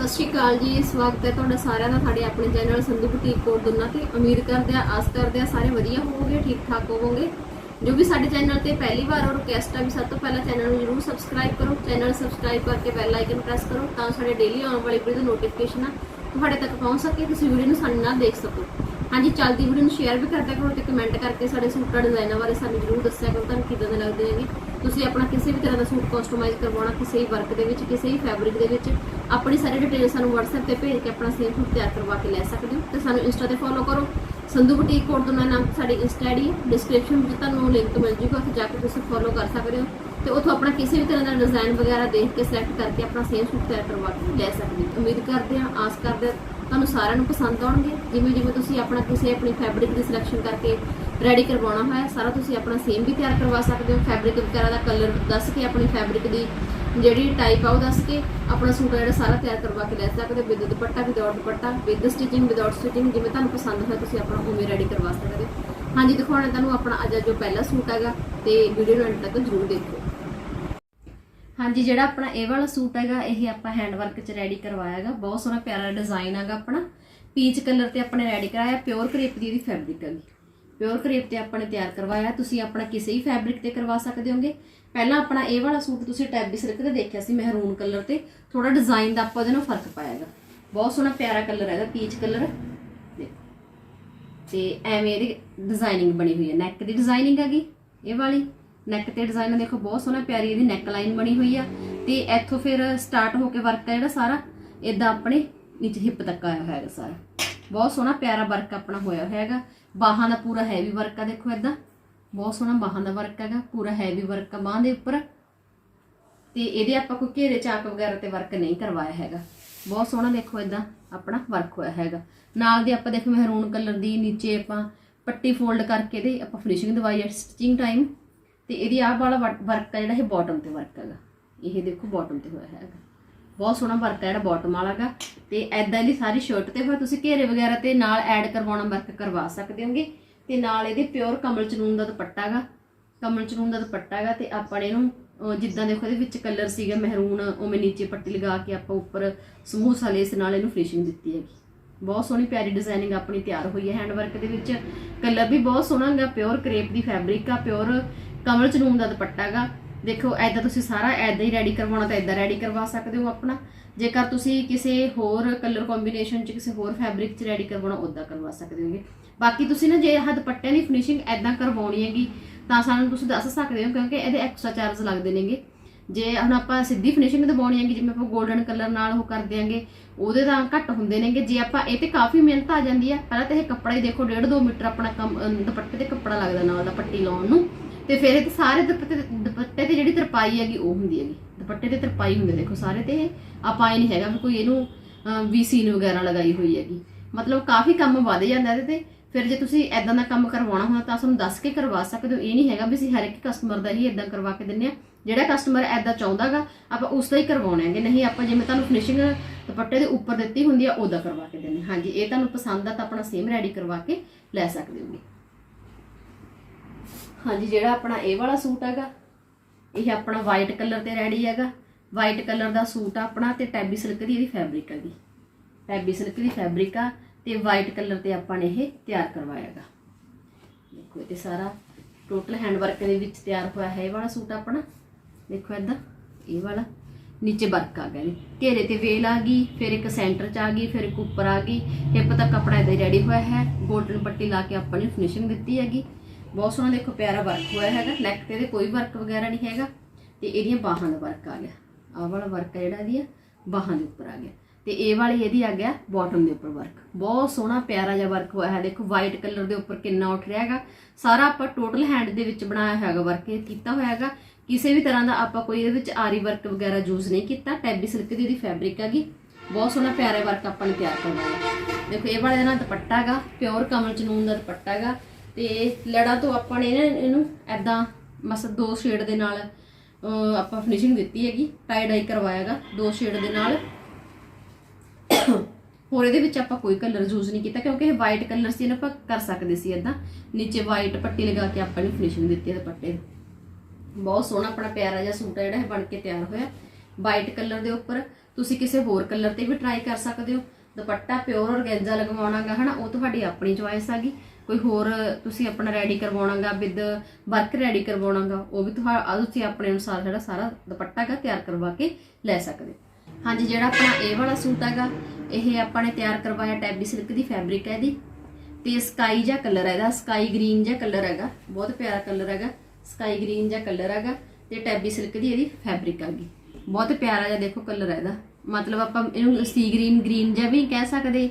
ਸਤਿ ਸ਼੍ਰੀ ਅਕਾਲ ਜੀ। ਸਵਾਗਤ ਹੈ ਤੁਹਾਡਾ ਸਾਰਿਆਂ ਦਾ, ਸਾਡੇ ਆਪਣੇ ਚੈਨਲ ਸੰਧੂ ਬੁਟੀਕ ਕੋਡ ਦੁਨਾ ਤੇ ਉਮੀਦ ਕਰਦੇ ਆ ਆਸ ਕਰਦੇ ਆ ਸਾਰੇ ਵਧੀਆ ਹੋਵੋਗੇ ਠੀਕ ਠਾਕ ਹੋਵੋਗੇ। ਜੋ ਵੀ ਸਾਡੇ ਚੈਨਲ ਤੇ ਪਹਿਲੀ ਵਾਰ ਔਰ ਰਿਕਵੈਸਟ ਆ ਵੀ ਸਭ ਤੋਂ ਪਹਿਲਾਂ ਚੈਨਲ ਨੂੰ ਜਰੂਰ ਸਬਸਕ੍ਰਾਈਬ ਕਰੋ। ਚੈਨਲ ਸਬਸਕ੍ਰਾਈਬ ਕਰਕੇ ਬੈਲ ਆਈਕਨ ਪ੍ਰੈਸ ਕਰੋ ਤਾਂ ਸਾਡੇ ਡੇਲੀ ਆਉਣ ਵਾਲੀ ਵੀਡੀਓ ਦੀ ਨੋਟੀਫਿਕੇਸ਼ਨ ਤੁਹਾਡੇ ਤੱਕ ਪਹੁੰਚ ਸਕੇ, ਤੁਸੀਂ ਵੀਡੀਓ ਨੂੰ ਸਾਡੇ ਨਾਲ ਦੇਖ ਸਕੋ। ਹਾਂਜੀ, ਚੱਲਦੀ ਵੀਡੀਓ ਨੂੰ ਸ਼ੇਅਰ ਵੀ ਕਰਦਿਆ ਕਰੋ ਤੇ ਕਮੈਂਟ ਕਰਕੇ ਸਾਡੇ ਸੂਟਾਂ ਡਿਜ਼ਾਈਨਾਂ ਬਾਰੇ ਸਾਨੂੰ ਜਰੂਰ ਦੱਸਿਆ ਕਰੋ, ਤੁਹਾਨੂੰ ਕਿਦਾਂ ਦੇ ਲੱਗਦੇ ਹੈਗੇ। ਤੁਸੀਂ ਆਪਣਾ ਕਿਸੇ ਵੀ ਤਰ੍ਹਾਂ ਦਾ ਸੂਟ ਕਸਟਮਾਈਜ਼ ਕਰਵਾਉਣਾ, ਕਿਸੇ ਵੀ ਵਰਕ ਦੇ ਵਿੱਚ, ਕਿਸੇ ਵੀ ਫੈਬਰਿਕ ਦੇ ਵਿੱਚ, ਆਪਣੀ ਸਾਰੀ ਡਿਟੇਲ ਸਾਨੂੰ WhatsApp ਤੇ ਭੇਜ ਕੇ ਆਪਣਾ ਸੇਮ ਸੂਟ ਤਿਆਰ ਕਰਵਾ ਕੇ ਲੈ ਸਕਦੇ ਹੋ। ਤੇ ਸਾਨੂੰ ਇੰਸਟਾ ਤੇ ਫੋਲੋ ਕਰੋ। ਸੰਧੂ ਬੁਟੀਕ ਕੋਡ ਤੋਂ ਨਾਮ ਸਾਡੀ ਇੰਸਟਾ ਆਈਡੀ ਹੈ। ਡਿਸਕ੍ਰਿਪਸ਼ਨ ਵਿੱਚ ਤੁਹਾਨੂੰ ਲਿੰਕ ਮਿਲ ਜੂਗਾ, ਉੱਥੇ ਜਾ ਕੇ ਤੁਸੀਂ ਫੋਲੋ ਕਰ ਸਕਦੇ ਹੋ। ਤੇ ਉੱਥੋਂ ਆਪਣਾ ਕਿਸੇ ਵੀ ਤਰ੍ਹਾਂ ਦਾ ਡਿਜ਼ਾਈਨ ਵਗੈਰਾ ਦੇਖ ਕੇ ਸਿਲੈਕਟ ਕਰਕੇ ਆਪਣਾ ਸੇਮ ਸੂਟ ਤਿਆਰ ਕਰਵਾ ਕੇ ਲੈ ਸਕਦੇ ਹੋ। ਉਮੀਦ ਕਰਦੇ ਹਾਂ, ਆਸ ਕਰਦੇ ਹਾਂ ਤੁਹਾਨੂੰ ਸਾਰਿਆਂ ਨੂੰ ਪਸੰਦ ਆਉਣਗੇ। ਜਿਵੇਂ ਜਿਵੇਂ ਤੁਸੀਂ ਆਪਣਾ ਕਿਸੇ ਆਪਣੀ ਫੈਬਰਿਕ ਦੀ ਸਿਲੈਕਸ਼ਨ ਕਰਕੇ ਰੈਡੀ ਕਰਵਾਉਣਾ ਹੋਇਆ, ਸਾਰਾ ਤੁਸੀਂ ਆਪਣਾ ਸੇਮ ਵੀ ਤਿਆਰ ਕਰਵਾ ਸਕਦੇ ਹੋ। ਫੈਬਰਿਕ ਵਗੈਰਾ ਦਾ ਕਲਰ ਦੱਸ ਕੇ ਆਪਣੀ ਫੈਬਰਿਕ ਦੀ ਜਿਹੜੀ ਟਾਈਪ ਆ ਉਹ ਦੱਸ ਕੇ ਆਪਣਾ ਸੂਟ ਆ ਜਿਹੜਾ ਸਾਰਾ ਤਿਆਰ ਕਰਵਾ ਕੇ ਲੈ ਸਕਦੇ ਹੋ। With dupatta without dupatta with stitching without stitching ਜਿਵੇਂ ਤੁਹਾਨੂੰ ਪਸੰਦ ਹੋਇਆ ਤੁਸੀਂ ਆਪਣਾ ਉਵੇਂ ਰੈਡੀ ਕਰਵਾ ਸਕਦੇ ਹੋ। ਹਾਂਜੀ, ਦਿਖਾਉਣਾ ਤੁਹਾਨੂੰ ਆਪਣਾ ਅੱਜ ਜੋ ਪਹਿਲਾ ਸੂਟ ਹੈਗਾ, ਤੇ ਵੀਡੀਓ ਨੂੰ ਐਂਡ ਤੱਕ ਜ਼ਰੂਰ ਦੇਖੋ ਹਾਂਜੀ, ਜਿਹੜਾ ਆਪਣਾ ਇਹ ਵਾਲਾ ਸੂਟ ਹੈਗਾ, ਇਹ ਆਪਾਂ ਹੈਂਡ ਵਰਕ 'ਚ ਰੈਡੀ ਕਰਵਾਇਆ ਹੈਗਾ। ਬਹੁਤ ਸੋਹਣਾ ਪਿਆਰਾ ਡਿਜ਼ਾਈਨ ਹੈਗਾ ਆਪਣਾ। ਪੀਚ ਕਲਰ ਤੇ ਆਪਾਂ ਨੇ ਰੈਡੀ ਕਰਾਇਆ ਪਿਓਰ ਕਰੇਪ ਦੀ ਇਹਦੀ ਫੈਬਰਿਕ ਹੈਗੀ। ਪਿਓਰ ਕਰੇਪ ਤੇ ਆਪਾਂ ਨੇ ਤਿਆਰ ਕਰਵਾਇਆ। ਤੁਸੀਂ ਆਪਣਾ ਕਿਸੇ ਵੀ ਫੈਬਰਿਕ ਤੇ ਕਰਵਾ ਸਕਦੇ ਹੋਗੇ। ਪਹਿਲਾਂ ਆਪਣਾ ਇਹ ਵਾਲਾ ਸੂਟ ਤੁਸੀਂ ਟੈਬੀ ਸਿਲਕ ਤੇ ਦੇਖਿਆ ਸੀ ਮਹਿਰੂਨ ਕਲਰ ਤੇ। ਥੋੜਾ ਡਿਜ਼ਾਈਨ ਦਾ ਆਪਾਂ ਉਹਦੇ ਨਾਲ ਫ਼ਰਕ ਪਾਇਆ ਹੈਗਾ। ਬਹੁਤ ਸੋਹਣਾ ਪਿਆਰਾ ਕਲਰ ਹੈਗਾ ਪੀਚ ਕਲਰ ਦੇਖੋ। ਤੇ ਐਵੇਂ ਇਹਦੀ ਡਿਜ਼ਾਈਨਿੰਗ ਬਣੀ ਹੋਈ ਹੈ। ਨੈਕ ਦੀ ਡਿਜ਼ਾਈਨਿੰਗ ਹੈਗੀ, ਇਹ ਵਾਲੀ। ਨੈਕ ਤੇ ਡਿਜ਼ਾਈਨ ਦੇਖੋ, ਬਹੁਤ ਸੋਹਣਾ ਪਿਆਰੀ ਇਹਦੀ ਨੈਕ ਲਾਈਨ ਬਣੀ ਹੋਈ ਆ। ਤੇ ਇੱਥੋਂ ਫਿਰ ਸਟਾਰਟ ਹੋ ਕੇ ਵਰਕ ਆ ਜਿਹੜਾ ਸਾਰਾ। ਇਦਾਂ ਆਪਣੇ ਨੀਚੇ ਹਿੱਪ ਤੱਕ ਆਇਆ ਹੋਇਆ ਹੈਗਾ ਸਾਰਾ। ਬਹੁਤ ਸੋਹਣਾ ਪਿਆਰਾ ਵਰਕ ਆਪਣਾ ਹੋਇਆ ਹੈਗਾ। ਬਾਹਾਂ ਦਾ ਪੂਰਾ ਹੈਵੀ ਵਰਕ ਆ ਦੇਖੋ ਇਦਾਂ ਬਹੁਤ ਸੋਹਣਾ ਬਾਹਾਂ ਦਾ ਵਰਕ ਹੈਗਾ। ਪੂਰਾ ਹੈਵੀ ਵਰਕ ਆ ਬਾਹਾਂ ਦੇ ਉੱਪਰ। ਤੇ ਇਹਦੇ ਆਪਾਂ ਕੋਈ ਘੇਰੇ ਚਾਕ ਵਗੈਰਾ ਤੇ ਵਰਕ ਨਹੀਂ ਕਰਵਾਇਆ ਹੈਗਾ। ਬਹੁਤ ਸੋਹਣਾ ਦੇਖੋ ਇਦਾਂ ਆਪਣਾ ਵਰਕ ਹੋਇਆ ਹੈਗਾ। ਨਾਲ ਦੀ ਆਪਾਂ ਦੇਖੋ ਮਹਿਰੂਨ ਕਲਰ ਦੀ ਨੀਚੇ ਆਪਾਂ ਪੱਟੀ ਫੋਲਡ ਕਰਕੇ ਤੇ ਆਪਾਂ ਫਿਨਿਸ਼ਿੰਗ ਦਵਾਈ ਹੈ ਸਟਿਚਿੰਗ ਟਾਈਮ ਤੇ ਇਹਦੀ ਆਹ ਵਾਲਾ ਵਰਕ ਆ ਜਿਹੜਾ ਇਹ ਬਾਟਮ ਤੇ ਵਰਕ ਹੈਗਾ। ਇਹ ਦੇਖੋ ਬਾਟਮ ਤੇ ਹੋਇਆ ਹੈਗਾ। ਬਹੁਤ ਸੋਹਣਾ ਵਰਕ ਹੈ ਜਿਹੜਾ ਬਾਟਮ ਵਾਲਾਗਾ ਤੇ ਐਦਾਂ ਦੀ ਸਾਰੀ ਸ਼ਰਟ ਤੇ ਫਿਰ ਤੁਸੀਂ ਘੇਰੇ ਵਗੈਰਾ ਤੇ ਨਾਲ ਐਡ ਕਰਵਾਉਣਾ ਵਰਕ ਕਰਵਾ ਸਕਦੇ ਹੋਗੇ। ਤੇ ਨਾਲ ਇਹਦੇ ਪਿਓਰ ਕਮਲ ਚਨੂਨ ਦਾ ਦੁਪੱਟਾ ਹੈਗਾ। ਕਮਲ ਚਨੂਨ ਦਾ ਦੁਪੱਟਾ ਹੈਗਾ ਤੇ ਆਪਾਂ ਨੇ ਇਹਨੂੰ ਜਿੱਦਾਂ ਦੇਖੋ ਇਹਦੇ ਵਿੱਚ ਕਲਰ ਸੀਗਾ ਮਹਿਰੂਨ ਉਵੇਂ ਨੀਚੇ ਪੱਟੀ ਲਗਾ ਕੇ ਆਪਾਂ ਉੱਪਰ ਸਮੂਹ ਸਲੇਸ ਨਾਲ ਇਹਨੂੰ ਫਿਨਿਸ਼ਿੰਗ ਦਿੱਤੀ ਹੈਗੀ। ਬਹੁਤ ਸੋਹਣੀ ਪਿਆਰੀ ਡਿਜ਼ਾਈਨਿੰਗ ਆਪਣੀ ਤਿਆਰ ਹੋਈ ਹੈ ਹੈਂਡ ਵਰਕ ਦੇ ਵਿੱਚ। ਕਲਰ ਵੀ ਬਹੁਤ ਸੋਹਣਾ ਹੈਗਾ ਪਿਓਰ ਕ੍ਰੇਪ ਦੀ ਫੈਬਰਿਕ ਆ ਪਿਓਰ ਕਮਲ ਚਨੂਨ ਦਾ ਦੁਪੱਟਾ ਹੈਗਾ। ਦੇਖੋ ਐਦਾਂ ਤੁਸੀਂ ਸਾਰਾ ਐਦਾਂ ਹੀ ਰੈਡੀ ਕਰਵਾਉਣਾ ਤਾਂ ਐਦਾਂ ਰੈਡੀ ਕਰਵਾ ਸਕਦੇ ਹੋ ਆਪਣਾ। ਜੇਕਰ ਤੁਸੀਂ ਕਿਸੇ ਹੋਰ ਕਲਰ ਕੰਬੀਨੇਸ਼ਨ ਚ, ਕਿਸੇ ਹੋਰ ਫੈਬਰਿਕ ਚ ਰੈਡੀ ਕਰਵਾਉਣਾ ਉਦਾਂ ਕਰਵਾ ਸਕਦੇ ਹੋਗੇ। ਬਾਕੀ ਤੁਸੀਂ ਨਾ ਜੇ ਆਹ ਦੁਪੱਟਿਆਂ ਦੀ ਫਿਨਿਸ਼ਿੰਗ ਐਦਾਂ ਕਰਵਾਉਣੀ ਹੈਗੀ, ਤਾਂ ਸਾਨੂੰ ਤੁਸੀਂ ਦੱਸ ਸਕਦੇ ਹੋ, ਕਿਉਂਕਿ ਇਹਦੇ ਐਕਸਟਰਾ ਚਾਰਜ ਲੱਗਦੇ ਨੇਗੇ। ਜੇ ਹੁਣ ਆਪਾਂ ਸਿੱਧੀ ਫਿਨਿਸ਼ਿੰਗ ਦਵਾਉਣੀ ਹੈਗੀ, ਜਿਵੇਂ ਆਪਾਂ 골ਡਨ ਕਲਰ ਨਾਲ ਉਹ ਕਰ ਦਿਆਂਗੇ ਉਹਦੇ ਤਾਂ ਘੱਟ ਹੁੰਦੇ ਨੇਗੇ। ਜੇ ਆਪਾਂ, ਇਹ ਤੇ ਕਾਫੀ ਮਿਹਨਤ ਆ ਜਾਂਦੀ ਹੈ ਪਹਿਲਾਂ ਤਾਂ ਇਹ ਕੱਪੜਾ ਹੀ ਦੇਖੋ 1.5 ਮੀਟਰ ਆਪਣਾ ਦੁਪੱਟੇ ਤੇ ਕੱਪੜਾ ਲੱਗਦਾ ਨਾਲ ਦਾ ਪੱਟੀ ਲਾਉਣ ਨੂੰ। ਤੇ ਫਿਰ ਇਹ ਸਾਰੇ ਦੁਪੱਟੇ ਦੁਪੱਟੇ ਤੇ ਜਿਹੜੀ ਤਰਪਾਈ ਹੈਗੀ, ਉਹ ਹੁੰਦੀ ਹੈਗੀ। ਦੁਪੱਟੇ ਤੇ ਤਰਪਾਈ ਹੁੰਦੀ ਦੇਖੋ, ਸਾਰੇ ਤੇ ਇਹ ਆਪਾਂ ਇਹ ਨਹੀਂ ਹੈਗਾ ਵੀ ਕੋਈ ਇਹਨੂੰ ਵੀ ਸੀਨ ਵਗੈਰਾ ਲਗਾਈ ਹੋਈ ਹੈਗੀ। ਮਤਲਬ ਕਾਫੀ ਕੰਮ ਵਧ ਜਾਂਦਾ ਇਹਦੇ ਤੇ। ਫਿਰ ਜੇ ਤੁਸੀਂ ਐਦਾਂ ਦਾ ਕੰਮ ਕਰਵਾਉਣਾ ਹੋਣਾ ਤਾਂ ਸਾਨੂੰ ਦੱਸ ਕੇ ਕਰਵਾ ਸਕਦੇ ਹੋ। ਇਹ ਨਹੀਂ ਹੈਗਾ ਵੀ ਅਸੀਂ ਹਰ ਇੱਕ ਕਸਟਮਰ ਦਾ ਹੀ ਐਦਾਂ ਕਰਵਾ ਕੇ ਦਿੰਨੇ ਆ ਜਿਹੜਾ ਕਸਟਮਰ ਐਦਾਂ ਚਾਹੁੰਦਾਗਾ ਆਪਾਂ ਉਸ ਦਾ ਹੀ ਕਰਵਾਉਣਾ ਹੈਗੇ। ਨਹੀਂ, ਆਪਾਂ ਜਿਵੇਂ ਤੁਹਾਨੂੰ ਫਿਨਿਸ਼ਿੰਗ ਦੁਪੱਟੇ ਦੇ ਉੱਪਰ ਦਿੱਤੀ ਹੁੰਦੀ ਆ, ਉਹਦਾ ਕਰਵਾ ਕੇ ਦਿੰਨੇ ਹਾਂਜੀ, ਇਹ ਤੁਹਾਨੂੰ ਪਸੰਦ ਆ ਤਾਂ ਆਪਣਾ ਸੇਮ ਰੈਡੀ ਕਰਵਾ ਕੇ ਲੈ ਸਕਦੇ ਹੋਗੇ ਹਾਂਜੀ, ਜਿਹੜਾ ਆਪਣਾ ਇਹ ਵਾਲਾ ਸੂਟ ਹੈਗਾ, ਇਹ ਆਪਣਾ ਵਾਈਟ ਕਲਰ ਤੇ ਰੈਡੀ ਹੈਗਾ। ਵਾਈਟ ਕਲਰ ਦਾ ਸੂਟ ਆ ਆਪਣਾ ਤੇ ਟੈਬੀ ਸਿਲਕ ਦੀ ਇਹਦੀ ਫੈਬਰਿਕ ਹੈਗੀ। ਟੈਬੀ ਸਿਲਕ ਦੀ ਫੈਬਰਿਕ ਆ ਤੇ ਵਾਈਟ ਕਲਰ ਤੇ ਆਪਾਂ ਨੇ ਇਹ ਤਿਆਰ ਕਰਵਾਇਆ ਹੈਗਾ। ਦੇਖੋ, ਇਹ ਤੇ ਸਾਰਾ ਟੋਟਲ ਹੈਂਡ ਵਰਕ ਦੇ ਵਿੱਚ ਤਿਆਰ ਹੋਇਆ ਹੈ ਇਹ ਵਾਲਾ ਸੂਟ ਆਪਣਾ। ਦੇਖੋ ਇਦਾਂ ਇਹ ਵਾਲਾ। ਨੀਚੇ ਵਰਕ ਆ ਗਿਆ ਜੀ। ਘੇਰੇ ਤੇ ਵੇਲ ਆ ਗਈ, ਫਿਰ ਇੱਕ ਸੈਂਟਰ ਚ ਆ ਗਈ, ਫਿਰ ਇੱਕ ਉੱਪਰ ਆ ਗਈ। ਹਿੱਪ ਤੱਕ ਆਪਣਾ ਇਦਾਂ ਰੈਡੀ ਹੋਇਆ ਹੈ। ਗੋਲਡਨ ਪੱਟੀ ਲਾ ਕੇ ਆਪਾਂ ਨੇ ਫਿਨਿਸ਼ਿੰਗ ਦਿੱਤੀ ਹੈਗੀ। ਬਹੁਤ ਸੋਹਣਾ ਦੇਖੋ ਪਿਆਰਾ ਵਰਕ ਹੋਇਆ ਹੈਗਾ ਨੈਕ ਤੇ ਇਹਦੇ ਕੋਈ ਵਰਕ ਵਗੈਰਾ ਨਹੀਂ ਹੈਗਾ, ਤੇ ਇਹਦੀਆਂ ਬਾਹਾਂ ਦਾ ਵਰਕ ਆ ਗਿਆ। ਆਹ ਵਾਲਾ ਵਰਕ ਹੈ ਜਿਹੜਾ ਇਹਦੀਆਂ ਬਾਹਾਂ ਦੇ ਉੱਪਰ ਆ ਗਿਆ। ਤੇ ਇਹ ਵਾਲੀ ਇਹਦੀ ਆ ਗਿਆ ਬਾਟਮ ਦੇ ਉੱਪਰ ਵਰਕ ਬਹੁਤ ਸੋਹਣਾ ਪਿਆਰਾ ਜਿਹਾ ਵਰਕ ਹੋਇਆ ਹੈ, ਦੇਖੋ ਵਾਈਟ ਕਲਰ ਦੇ ਉੱਪਰ ਕਿੰਨਾ ਉੱਠ ਰਿਹਾ ਹੈਗਾ। ਸਾਰਾ ਆਪਾਂ ਟੋਟਲ ਹੈਂਡ ਦੇ ਵਿੱਚ ਬਣਾਇਆ ਹੈਗਾ ਵਰਕ ਇਹ ਕੀਤਾ ਹੋਇਆ ਹੈਗਾ। ਕਿਸੇ ਵੀ ਤਰ੍ਹਾਂ ਦਾ ਆਪਾਂ ਕੋਈ ਇਹਦੇ ਵਿੱਚ ਆਰੀ ਵਰਕ ਵਗੈਰਾ ਯੂਜ਼ ਨਹੀਂ ਕੀਤਾ ਟੈਬੀ ਸਿਲਕ ਦੀ ਇਹਦੀ ਫੈਬਰਿਕ ਹੈਗੀ ਬਹੁਤ ਸੋਹਣਾ ਪਿਆਰਾ ਵਰਕ ਆਪਾਂ ਨੇ ਤਿਆਰ ਕਰਵਾਇਆ ਦੇਖੋ ਇਹ ਵਾਲੇ ਦਾ ਨਾ ਦੁਪੱਟਾ ਹੈਗਾ ਪਿਓਰ ਕਮਲ ਚਨੂਨ ਦਾ ਦੁਪੱਟਾ ਹੈਗਾ। ਤੇ ਲੜਾ ਤੋਂ ਆਪਾਂ ਨੇ ਨਾ ਇਹਨੂੰ ਐਦਾਂ ਮਸ ਦੋ ਸ਼ੇਡ ਦੇ ਨਾਲ ਆਪਾਂ ਫਿਨਿਸ਼ਿੰਗ ਦਿੱਤੀ ਹੈਗੀ ਟਾਈ ਡਾਈ ਕਰਵਾਇਆਗਾ, ਦੋ ਸ਼ੇਡ ਦੇ ਨਾਲ। ਹੋਰ ਇਹਦੇ ਵਿੱਚ ਆਪਾਂ ਕੋਈ ਕਲਰ ਯੂਜ਼ ਨਹੀਂ ਕੀਤਾ, ਕਿਉਂਕਿ ਇਹ ਵਾਈਟ ਕਲਰ ਸੀ ਨਾ ਆਪਾਂ ਕਰ ਸਕਦੇ ਸੀ ਇਦਾਂ ਨੀਚੇ ਵਾਈਟ ਪੱਟੀ ਲਗਾ ਕੇ ਆਪਾਂ ਨੇ ਫਿਨਿਸ਼ਿੰਗ ਦਿੱਤੀ ਹੈ ਦੁਪੱਟੇ ਬਹੁਤ ਸੋਹਣਾ ਆਪਣਾ ਪਿਆਰਾ ਜਿਹਾ ਸੂਟ ਹੈ ਜਿਹੜਾ, ਇਹ ਬਣ ਕੇ ਤਿਆਰ ਹੋਇਆ। ਵਾਈਟ ਕਲਰ ਦੇ ਉੱਪਰ, ਤੁਸੀਂ ਕਿਸੇ ਹੋਰ ਕਲਰ ਤੇ ਵੀ ਟਰਾਈ ਕਰ ਸਕਦੇ ਹੋ। ਦੁਪੱਟਾ ਪਿਓਰ ਔਰਗੈਂਜ਼ਾ ਲਗਵਾਉਣਾਗਾ, ਹਨਾ, ਉਹ ਤੁਹਾਡੀ ਆਪਣੀ ਚੁਆਇਸ ਹੈਗੀ ਕੋਈ ਹੋਰ ਤੁਸੀਂ ਆਪਣਾ ਰੈਡੀ ਕਰਵਾਉਣਾਗਾ ਵਿਦ ਵਰਕ ਰੈਡੀ ਕਰਵਾਉਣਾਗਾ, ਉਹ ਵੀ ਤੁਹਾ- ਤੁਸੀਂ ਆਪਣੇ ਅਨੁਸਾਰ ਜਿਹੜਾ ਸਾਰਾ ਦੁਪੱਟਾ ਹੈਗਾ ਤਿਆਰ ਕਰਵਾ ਕੇ ਲੈ ਸਕਦੇ ਹੋ। ਹਾਂਜੀ, ਜਿਹੜਾ ਆਪਣਾ ਇਹ ਵਾਲਾ ਸੂਟ ਹੈਗਾ, ਇਹ ਆਪਾਂ ਨੇ ਤਿਆਰ ਕਰਵਾਇਆ ਟੈਬੀ ਸਿਲਕ ਦੀ ਫੈਬਰਿਕ ਹੈ ਇਹਦੀ। ਤੇ ਸਕਾਈ ਜਿਹਾ ਕਲਰ ਹੈ ਇਹਦਾ ਸਕਾਈ ਗ੍ਰੀਨ ਜਿਹਾ ਕਲਰ ਹੈਗਾ, ਬਹੁਤ ਪਿਆਰਾ ਕਲਰ ਹੈਗਾ ਸਕਾਈ ਗ੍ਰੀਨ ਜਿਹਾ ਕਲਰ ਹੈਗਾ, ਤੇ ਟੈਬੀ ਸਿਲਕ ਦੀ ਇਹਦੀ ਫੈਬਰਿਕ ਹੈਗੀ। ਬਹੁਤ ਪਿਆਰਾ ਜਿਹਾ ਦੇਖੋ ਕਲਰ ਹੈ ਇਹਦਾ। ਮਤਲਬ ਆਪਾਂ ਇਹਨੂੰ ਸੀ ਗ੍ਰੀਨ ਗ੍ਰੀਨ ਜਿਹਾ ਵੀ ਕਹਿ ਸਕਦੇ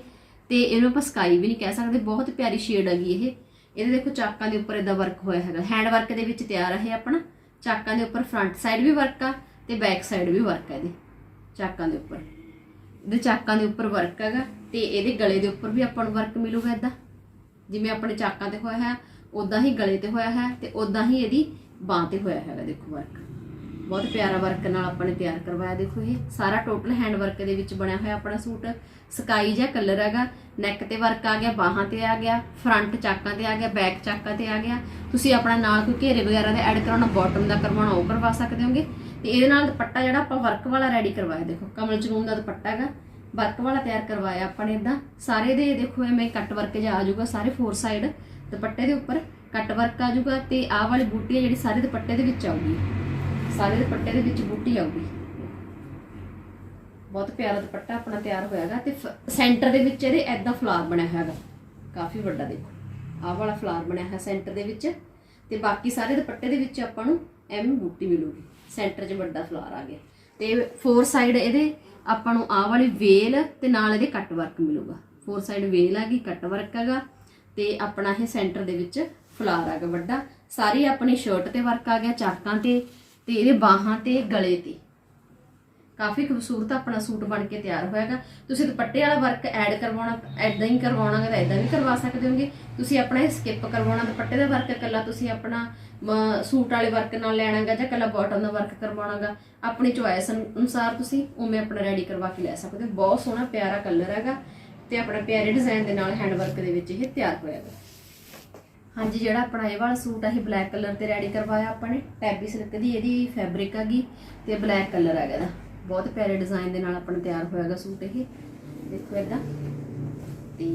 ਤੇ ਇਹਨੂੰ ਆਪਾਂ ਸਕਾਈ ਵੀ ਨਹੀਂ ਕਹਿ ਸਕਦੇ, ਬਹੁਤ ਪਿਆਰੀ ਸ਼ੇਡ ਹੈਗੀ ਇਹ। ਇਹਦੇ ਦੇਖੋ ਚਾਕਾਂ ਦੇ ਉੱਪਰ ਇਦਾਂ ਵਰਕ ਹੋਇਆ ਹੈਗਾ। ਹੈਂਡ ਵਰਕ ਦੇ ਵਿੱਚ ਤਿਆਰ ਹੈ ਇਹ ਆਪਣਾ। ਚਾਕਾਂ ਦੇ ਉੱਪਰ ਫਰੰਟ ਸਾਈਡ ਵੀ ਵਰਕ ਆ ਤੇ ਬੈਕ ਸਾਈਡ ਵੀ ਵਰਕ ਹੈ ਇਹਦੇ, ਚਾਕਾਂ ਦੇ ਉੱਪਰ। ਇਹਦੇ ਚਾਕਾਂ ਦੇ ਉੱਪਰ ਵਰਕ ਹੈਗਾ ਤੇ ਇਹਦੇ ਗਲੇ ਦੇ ਉੱਪਰ ਵੀ ਆਪਾਂ ਨੂੰ ਵਰਕ ਮਿਲੂਗਾ ਇਦਾਂ ਜਿਵੇਂ ਆਪਣੇ ਚਾਕਾਂ ਤੇ ਹੋਇਆ ਹੈ ਉਦਾਂ ਹੀ ਗਲੇ ਤੇ ਹੋਇਆ ਹੈ ਤੇ ਉਦਾਂ ਹੀ ਇਹਦੀ ਬਾਹ ਤੇ ਹੋਇਆ ਹੈਗਾ ਦੇਖੋ ਵਰਕ ਬਹੁਤ ਪਿਆਰਾ ਵਰਕ ਨਾਲ ਆਪਾਂ ਨੇ ਤਿਆਰ ਕਰਵਾਇਆ। ਦੇਖੋ ਇਹ ਸਾਰਾ ਟੋਟਲ ਹੈਂਡ ਵਰਕ ਦੇ ਵਿੱਚ ਬਣਿਆ ਹੋਇਆ ਆਪਣਾ ਸੂਟ। ਸਕਾਈ ਜਿਹਾ ਕਲਰ ਹੈਗਾ। ਨੈਕ ਤੇ ਵਰਕ ਆ ਗਿਆ, ਬਾਹਾਂ ਤੇ ਆ ਗਿਆ ਫਰੰਟ ਚਾਕਾਂ ਤੇ ਆ ਗਿਆ ਬੈਕ ਚਾਕਾਂ ਤੇ ਆ ਗਿਆ। ਤੁਸੀਂ ਆਪਣਾ ਨਾਲ ਕੋਈ ਘੇਰੇ ਵਗੈਰਾ ਦਾ ਐਡ ਕਰਾਉਣਾ ਬਾਟਮ ਦਾ ਕਰਵਾਉਣਾ, ਉਹ ਕਰਵਾ ਸਕਦੇ ਹੋਗੇ। ਤੇ ਇਹਦੇ ਨਾਲ ਦੁਪੱਟਾ ਜਿਹੜਾ ਆਪਾਂ ਵਰਕ ਵਾਲਾ ਰੈਡੀ ਕਰਵਾਇਆ। ਦੇਖੋ, ਕਮਲ ਚਨੂਨ ਦਾ ਦੁਪੱਟਾ ਹੈਗਾ। ਵਰਕ ਵਾਲਾ ਤਿਆਰ ਕਰਵਾਇਆ ਆਪਾਂ ਨੇ ਇਦਾਂ ਸਾਰੇ ਦੇ ਦੇਖੋ ਐਵੇਂ ਕੱਟ ਵਰਕ ਜਿਹਾ ਆ ਜਾਊਗਾ, ਸਾਰੇ ਫੋਰ ਸਾਈਡ ਦੁਪੱਟੇ ਦੇ ਉੱਪਰ। ਕੱਟ ਵਰਕ ਆ ਜਾਊਗਾ ਤੇ ਆਹ ਵਾਲੀ ਬੂਟੀ ਹੈ ਜਿਹੜੀ ਸਾਰੇ ਦੁਪੱਟੇ ਦੇ ਵਿੱਚ ਆਊਗੀ। ਸਾਰੇ ਦੁਪੱਟੇ ਦੇ ਵਿੱਚ ਬੂਟੀ ਆਊਗੀ। ਬਹੁਤ ਪਿਆਰਾ ਦੁਪੱਟਾ ਆਪਣਾ ਤਿਆਰ ਹੋਇਆਗਾ ਤੇ ਸੈਂਟਰ ਦੇ ਵਿੱਚ ਇਹਦੇ ਐਦਾਂ ਫਲਾਰ ਬਣਿਆ ਹੋਇਆਗਾ ਕਾਫੀ ਵੱਡਾ ਦੇਖੋ। ਆਹ ਵਾਲਾ ਫਲਾਰ ਬਣਿਆ ਹੈ ਸੈਂਟਰ ਦੇ ਵਿੱਚ ਤੇ ਬਾਕੀ ਸਾਰੇ ਦੁਪੱਟੇ ਦੇ ਵਿੱਚ ਆਪਾਂ ਨੂੰ ਐਵੇਂ ਬੂਟੀ ਮਿਲੂਗੀ। ਸੈਂਟਰ 'ਚ ਵੱਡਾ ਫਲਾਰ ਆ ਗਿਆ। ਤੇ ਫੋਰ ਸਾਈਡ ਇਹਦੇ ਆਪਾਂ ਨੂੰ ਆਹ ਵਾਲੀ ਵੇਲ ਤੇ ਨਾਲ ਇਹਦੇ ਕੱਟ ਵਰਕ ਮਿਲੂਗਾ। ਫੋਰ ਸਾਈਡ ਵੇਲ ਆ ਗਈ ਕੱਟ ਵਰਕ ਹੈਗਾ ਤੇ ਆਪਣਾ ਇਹ ਸੈਂਟਰ ਦੇ ਵਿੱਚ ਫਲਾਰ ਆ ਹੈਗਾ ਵੱਡਾ। ਸਾਰੀ ਆਪਣੀ ਸ਼ਰਟ ਤੇ ਵਰਕ ਆ ਗਿਆ, ਚਾਕਾਂ ਤੇ ਤੇ ਇਹਦੇ ਬਾਹਾਂ ਤੇ ਗਲੇ ਤੇ। ਕਾਫੀ ਖੂਬਸੂਰਤ ਆਪਣਾ ਸੂਟ ਬਣ ਕੇ ਤਿਆਰ ਹੋਇਆਗਾ। ਤੁਸੀਂ ਦੁਪੱਟੇ ਵਾਲਾ ਵਰਕ ਐਡ ਕਰਵਾਉਣਾ ਐਦਾਂ ਹੀ ਕਰਵਾਉਣਾ ਹੈ ਤਾਂ ਐਦਾਂ ਵੀ ਕਰਵਾ ਸਕਦੇ ਹੋਗੇ। ਤੁਸੀਂ ਆਪਣਾ ਇਹ ਸਕਿਪ ਕਰਵਾਉਣਾ ਦੁਪੱਟੇ ਦਾ ਵਰਕ ਇਕੱਲਾ ਤੁਸੀਂ ਆਪਣਾ ਮ, ਸੂਟ ਵਾਲੇ ਵਰਕ ਨਾਲ ਲੈਣਾਗਾ ਜਾਂ ਇਕੱਲਾ ਬਾਟਮ ਦਾ ਵਰਕ ਕਰਵਾਉਣਾਗਾ ਆਪਣੀ ਚੁਆਇਸ ਅਨੁਸਾਰ ਤੁਸੀਂ ਉਵੇਂ ਆਪਣਾ ਰੈਡੀ ਕਰਵਾ ਕੇ ਲੈ ਸਕਦੇ ਹੋ। ਬਹੁਤ ਸੋਹਣਾ ਪਿਆਰਾ ਕਲਰ ਹੈਗਾ ਤੇ ਆਪਣਾ ਪਿਆਰੇ ਡਿਜ਼ਾਈਨ ਦੇ ਨਾਲ ਹੈਂਡ ਵਰਕ ਦੇ ਵਿੱਚ ਇਹ ਤਿਆਰ ਹੋਇਆਗਾ। ਹਾਂਜੀ, ਜਿਹੜਾ ਆਪਣਾ ਇਹ ਵਾਲਾ ਸੂਟ ਆ, ਇਹ ਬਲੈਕ ਕਲਰ ਤੇ ਰੈਡੀ ਕਰਵਾਇਆ ਆਪਾਂ ਨੇ। ਟੈਬੀ ਸਿਲਕ ਦੀ, ਇਹਦੀ ਫੈਬਰਿਕ ਹੈਗੀ ਤੇ ਬਲੈਕ ਕਲਰ ਹੈਗਾ ਇਹਦਾ। ਬਹੁਤ ਪਿਆਰੇ ਡਿਜ਼ਾਈਨ ਦੇ ਨਾਲ ਆਪਣਾ ਤਿਆਰ ਹੋਇਆਗਾ ਸੂਟ ਇਹ। ਦੇਖੋ ਇਦਾਂ ਤੇ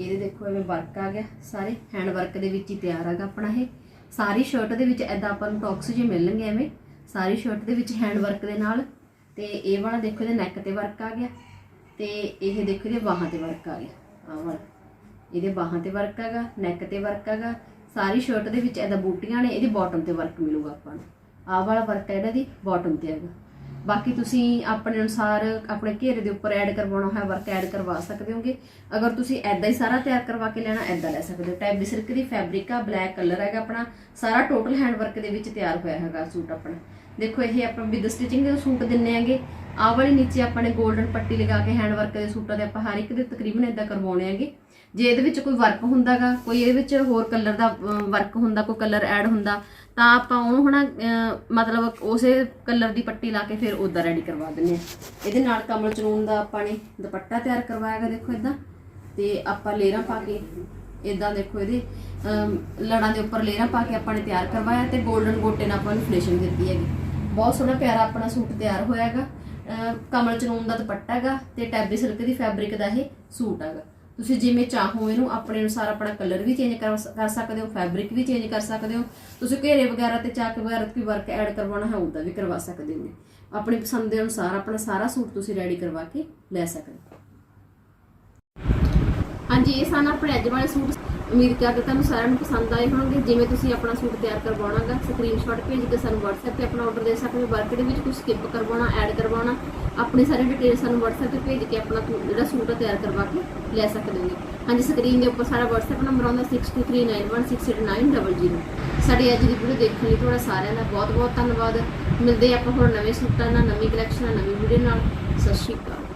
ਇਹਦੇ ਦੇਖੋ ਐਵੇਂ ਵਰਕ ਆ ਗਿਆ। ਸਾਰੇ ਹੈਂਡ ਵਰਕ ਦੇ ਵਿੱਚ ਹੀ ਤਿਆਰ ਹੈਗਾ ਆਪਣਾ ਇਹ। ਸਾਰੀ ਸ਼ਰਟ ਦੇ ਵਿੱਚ ਐਦਾਂ ਆਪਾਂ ਨੂੰ ਟੌਕਸ ਜੇ ਮਿਲਣਗੇ ਐਵੇਂ। ਸਾਰੀ ਸ਼ਰਟ ਦੇ ਵਿੱਚ ਹੈਂਡ ਵਰਕ ਦੇ ਨਾਲ। ਤੇ ਇਹ ਵਾਲਾ ਦੇਖੋ ਇਹਦੇ ਨੈਕ ਤੇ ਵਰਕ ਆ ਗਿਆ। ਤੇ ਇਹ ਦੇਖੋ ਇਹਦੇ ਬਾਹਾਂ ਤੇ ਵਰਕ ਆ ਗਿਆ। ਆਹ ਵਾਲਾ। ਇਹਦੇ ਬਾਹਾਂ ਤੇ ਵਰਕ ਹੈਗਾ ਨੈਕ ਤੇ ਵਰਕ ਹੈਗਾ ਸਾਰੀ ਸ਼ਰਟ ਦੇ ਵਿੱਚ ਇਹਦਾ ਬੂਟੀਆਂ ਨੇ, ਇਹਦੀ ਬਾਟਮ ਤੇ ਵਰਕ ਮਿਲੂਗਾ ਆਪਾਂ ਨੂੰ। ਆਹ ਵਾਲਾ ਵਰਕ ਹੈ ਇਹਦਾ ਦੀ ਬਾਟਮ ਤੇ ਹੈਗਾ। ਬਾਕੀ ਤੁਸੀਂ ਆਪਣੇ ਅਨੁਸਾਰ ਆਪਣੇ ਘੇਰੇ ਦੇ ਉੱਪਰ ਐਡ ਕਰਵਾਉਣਾ ਹੈ ਵਰਕ ਐਡ ਕਰਵਾ ਸਕਦੇ ਹੋਗੇ। ਅਗਰ ਤੁਸੀਂ ਐਦਾਂ ਹੀ ਸਾਰਾ ਤਿਆਰ ਕਰਵਾ ਕੇ ਲੈਣਾ ਐਦਾਂ ਲੈ ਸਕਦੇ ਹੋ। ਟੈਬੀ ਸਿਲਕ ਦੀ ਫੈਬਰਿਕ ਆ ਬਲੈਕ ਕਲਰ ਹੈਗਾ ਆਪਣਾ। ਸਾਰਾ ਟੋਟਲ ਹੈਂਡ ਵਰਕ ਦੇ ਵਿੱਚ ਤਿਆਰ ਹੋਇਆ ਹੈਗਾ ਸੂਟ ਆਪਣਾ। ਦੇਖੋ ਇਹ ਆਪਾਂ ਵਿਦ ਸਟਿਚਿੰਗ ਦੇ ਸੂਟ ਦਿੰਨੇ ਆਂਗੇ ਆਹ ਵਾਲੇ ਨੀਚੇ ਆਪਾਂ ਨੇ 골ਡਨ ਪੱਟੀ ਲਗਾ ਕੇ ਹੈਂਡ ਵਰਕ ਦੇ ਸੂਟਾਂ ਦੇ ਆਪਾਂ ਹਰ ਇੱਕ ਦੇ ਤਕਰੀਬਨ ਇਦਾਂ ਕਰਵਾਉਣੇ ਆਂਗੇ ਜੇ ਇਹਦੇ ਵਿੱਚ ਕੋਈ ਵਰਕ ਹੁੰਦਾਗਾ ਕੋਈ ਇਹਦੇ ਵਿੱਚ ਹੋਰ ਕਲਰ ਦਾ ਵਰਕ ਹੁੰਦਾ ਕੋਈ ਕਲਰ ਐਡ ਹੁੰਦਾ ਤਾਂ ਆਪਾਂ ਉਹਨੂੰ ਹਨਾ ਅਹ, ਮਤਲਬ ਉਸੇ ਕਲਰ ਦੀ ਪੱਟੀ ਲਾ ਕੇ ਫਿਰ ਉਦਾਂ ਰੈਡੀ ਕਰਵਾ ਦਿੰਨੇ ਆ ਇਹਦੇ ਨਾਲ ਕਮਲ ਚਨੂਨ ਦਾ ਆਪਾਂ ਨੇ ਦੁਪੱਟਾ ਤਿਆਰ ਕਰਵਾਇਆਗਾ ਦੇਖੋ ਇਦਾਂ ਤੇ ਆਪਾਂ ਲੇਰਾਂ ਪਾ ਕੇ ਇਦਾਂ ਦੇਖੋ ਇਹਦੇ ਲੜਾਂ ਦੇ ਉੱਪਰ ਲੇਰਾਂ ਪਾ ਕੇ ਆਪਾਂ ਨੇ ਤਿਆਰ ਕਰਵਾਇਆ ਤੇ 골ਡਨ ਗੋਟੇ ਨਾਲ ਆਪਾਂ ਨੂੰ ਫਿਨਿਸ਼ਿੰਗ ਦਿੱਤੀ ਹੈਗੀ। ਬਹੁਤ ਸੋਹਣਾ ਪਿਆਰਾ ਆਪਣਾ ਸੂਟ ਤਿਆਰ ਹੋਇਆ ਹੈਗਾ ਕਮਲ ਚਨੂਨ ਦਾ ਦੁਪੱਟਾ ਹੈਗਾ ਤੇ ਟੈਬੀ ਸਿਲਕ ਦੀ ਫੈਬਰਿਕ ਦਾ ਇਹ ਸੂਟ ਹੈਗਾ। ਤੁਸੀਂ ਜਿਵੇਂ ਚਾਹੋ ਇਹਨੂੰ ਆਪਣੇ ਅਨੁਸਾਰ ਆਪਣਾ ਕਲਰ ਵੀ ਚੇਂਜ ਕਰ ਕਰ ਸਕਦੇ ਹੋ ਫੈਬਰਿਕ ਵੀ ਚੇਂਜ ਕਰ ਸਕਦੇ ਹੋ। ਤੁਸੀਂ ਘੇਰੇ ਵਗੈਰਾ ਤੇ ਚਾਕ ਵਗੈਰਾ ਤੇ ਵਰਕ ਐਡ ਕਰਵਾਉਣਾ ਹੈ ਉਹਦਾ ਵੀ ਕਰਵਾ ਸਕਦੇ ਹੋ। ਆਪਣੀ ਪਸੰਦ ਦੇ ਅਨੁਸਾਰ ਆਪਣਾ ਸਾਰਾ ਸੂਟ ਤੁਸੀਂ ਰੈਡੀ ਕਰਵਾ ਕੇ ਲੈ ਸਕਦੇ ਹੋ। ਹਾਂਜੀ, ਇਹ ਸਨ ਆਪਣੇ ਅੱਜ ਵਾਲੇ ਸੂਟ ਉਮੀਦ ਕਰਦੇ ਤੁਹਾਨੂੰ ਸਾਰਿਆਂ ਨੂੰ ਪਸੰਦ ਆਏ ਹੋਣਗੇ। ਜਿਵੇਂ ਤੁਸੀਂ ਆਪਣਾ ਸੂਟ ਤਿਆਰ ਕਰਵਾਉਣਾਗਾ ਸਕਰੀਨਸ਼ਾਟ ਭੇਜ ਕੇ ਸਾਨੂੰ WhatsApp ਤੇ ਆਪਣਾ ਆਰਡਰ ਦੇ ਸਕਦੇ ਹੋ। ਵਰਕ ਦੇ ਵਿੱਚ ਕੁਝ ਸਕਿਪ ਕਰਵਾਉਣਾ ਐਡ ਕਰਵਾਉਣਾ, ਆਪਣੀ ਸਾਰੀ ਡਿਟੇਲ ਸਾਨੂੰ WhatsApp ਤੇ ਭੇਜ ਕੇ ਆਪਣਾ ਸੂਟ- ਜਿਹੜਾ ਸੂਟ ਆ ਤਿਆਰ ਕਰਵਾ ਕੇ ਲੈ ਸਕਦੇ ਹੋ ਹਾਂਜੀ ਸਕਰੀਨ ਦੇ ਉੱਪਰ ਸਾਡਾ WhatsApp ਨੰਬਰ ਆਉਂਦਾ 6239168900 ਸਾਡੀ ਅੱਜ ਦੀ ਵੀਡੀਓ ਦੇਖਣ ਲਈ ਤੁਹਾਡਾ ਸਾਰਿਆਂ ਦਾ ਬਹੁਤ ਬਹੁਤ ਧੰਨਵਾਦ। ਮਿਲਦੇ ਆਪਾਂ ਹੋਰ ਨਵੇਂ ਸੂਟਾਂ ਨਾਲ, ਨਵੀਂ ਕਲੈਕਸ਼ਨ ਨਾਲ, ਨਵੀਂ ਵੀਡੀਓ ਨਾਲ। ਸਤਿ ਸ਼੍ਰੀ ਅਕਾਲ।